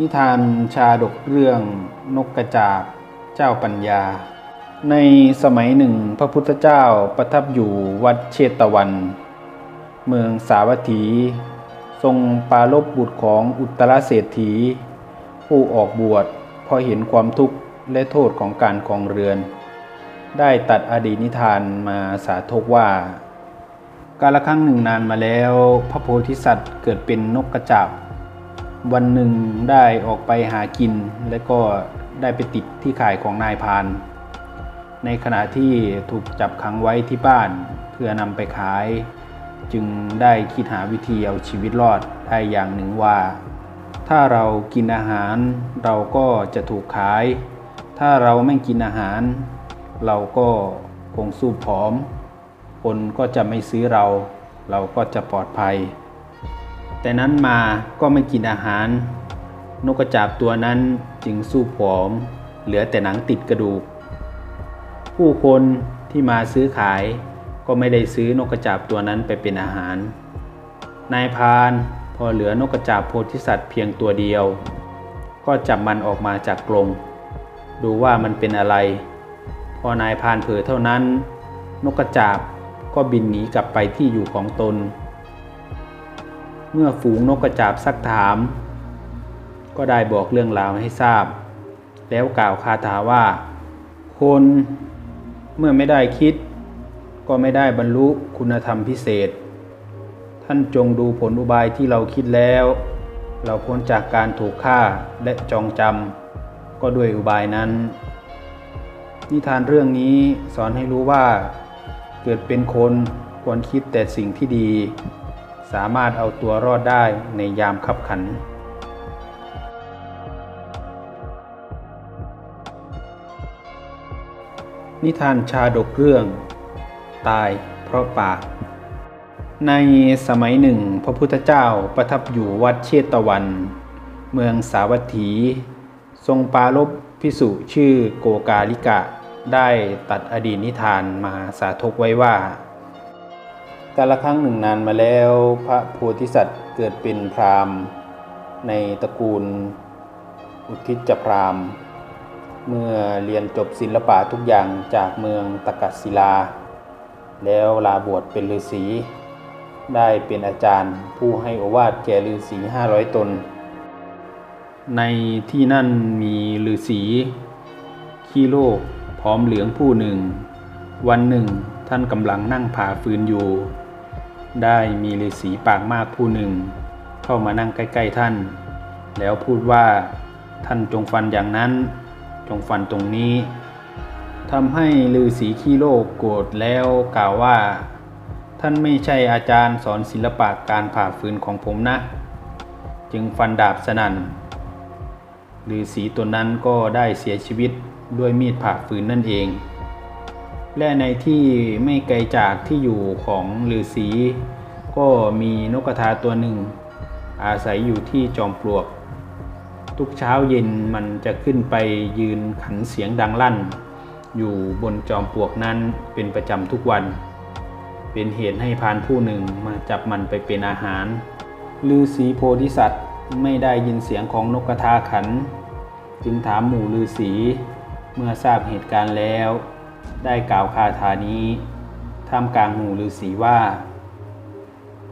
นิทานชาดกเรื่องนกกระจาบเจ้าปัญญา ในสมัยหนึ่งพระพุทธเจ้าประทับอยู่วัดเชตวัน เมืองสาวัตถี ทรงปรารบบุตรของอุตรเศรษฐี ผู้ออกบวชพราะเห็นความทุกข์และโทษของการคองเรือน ได้ตัดอดีตนิทานมาสาธกว่า กาลครั้งหนึ่งนานมาแล้ว พระโพธิสัตว์เกิดเป็นนกกระจาบ วันหนึ่งได้ออกไปหากิน และก็ได้ไปติดที่ข่ายของนายพาน ในขณะที่ถูกจับขังไว้ที่บ้านเพื่อนำไปขาย จึงได้คิดหาวิธีเอาชีวิตรอดได้อย่างหนึ่งว่า ถ้าเรากินอาหารเราก็จะถูกขาย ถ้าเราไม่กินอาหาร เราก็คงสู้ผอม คนก็จะไม่ซื้อเรา เราก็จะปลอดภัย แต่นั้นมาก็ไม่กินอาหาร นกกระจาบตัวนั้นจึงสู้ผอม เหลือแต่หนังติดกระดูก ผู้คนที่มาซื้อขายก็ไม่ได้ซื้อนกกระจาบตัวนั้นไปเป็นอาหาร นายพานพอเหลือนกกระจาบโพธิสัตว์เพียงตัวเดียว ก็จับมันออกมาจากกรงดูว่ามันเป็นอะไร พอนายพานเผลอเท่านั้น นกกระจาบก็บินหนีกลับไปที่อยู่ของตน เมื่อฝูงนกกระจาบซักถาม ก็ได้บอกเรื่องราวให้ทราบ แล้วกล่าวคาถาว่า คนเมื่อไม่ได้คิด ก็ไม่ได้บรรลุคุณธรรมพิเศษ ท่านจงดูผลอุบายที่เราคิดแล้ว เราพ้นจากการถูกฆ่าและจองจำก็ด้วยอุบายนั้น นิทานเรื่องนี้สอนให้รู้ว่า เกิดเป็นคนควรคิดแต่สิ่งที่ดี สามารถเอาตัวรอดได้ในยามขับขัน นิทานชาดกเรื่อง ตายเพราะปาก ในสมัยหนึ่งพระพุทธเจ้าประทับอยู่วัดเชตวัน เมืองสาวัตถี ทรงปารบพิสุชื่อโกกาลิกะได้ตัดอดีตนิทานมาสาธกไว้ว่า กาลครั้งหนึ่งนานมาแล้วพระโพธิสัตว์เกิดเป็นพราหมณ์ ในตระกูลอุทิจพราหมณ์ เมื่อเรียนจบศิลปะทุกอย่างจากเมืองตะกัศิลา แล้วลาบวชเป็นฤาษี ได้เป็นอาจารย์ผู้ให้อวาทแก่ฤาษีห้าร้อยตน ในที่นั่นมีฤาษีขี้โลกพร้อมเหลืองผู้หนึ่ง วันหนึ่งท่านกำลังนั่งผ่าฟืนอยู่ ได้มีฤาษีปากมากผู้หนึ่ง เข้ามานั่งใกล้ ๆท่าน แล้วพูดว่าท่านจงฟันอย่างนั้น จงฟันตรงนี้ทำให้ฤาษีขี้โลกโกรธแล้วกล่าวว่า ท่านไม่ใช่อาจารย์สอนศิลปะการผ่าฟืนของผมนะ จึงฟันดาบสนั่นฤาษีตัวนั้นก็ได้เสียชีวิตด้วยมีดผ่าฟืนนั่นเอง และในที่ไม่ไกลจากที่อยู่ของฤาษีก็มีนกกระทาตัวหนึ่ง อาศัยอยู่ที่จอมปลวก ทุกเช้าเย็นมันจะขึ้นไปยืนขันเสียงดังลั่น อยู่บนจอมปลวกนั้นเป็นประจำทุกวัน เป็นเหตุให้พานผู้หนึ่งมาจับมันไปเป็นอาหารฤาษีโพธิสัตว์ไม่ได้ยินเสียงของนกกระทาขัน จึงถามหมู่ฤาษีเมื่อทราบเหตุการณ์แล้ว ได้กล่าวคาถานี้ท่ามกลางหมู่ฤาษีว่า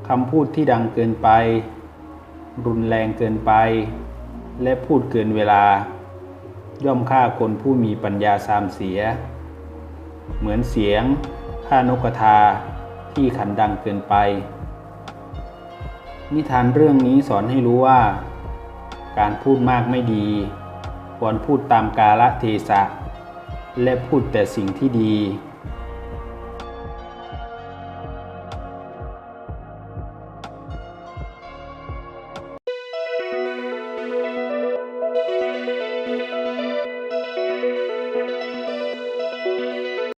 คำพูดที่ดังเกินไป รุนแรงเกินไป และพูดเกินเวลา ย่อมฆ่าคนผู้มีปัญญาสามเสีย เหมือนเสียงฆ่านกกระทาที่ขันดังเกินไป นิทานเรื่องนี้สอนให้รู้ว่า การพูดมากไม่ดี ควรพูดตามกาลเทศะ และพูดแต่สิ่งที่ดี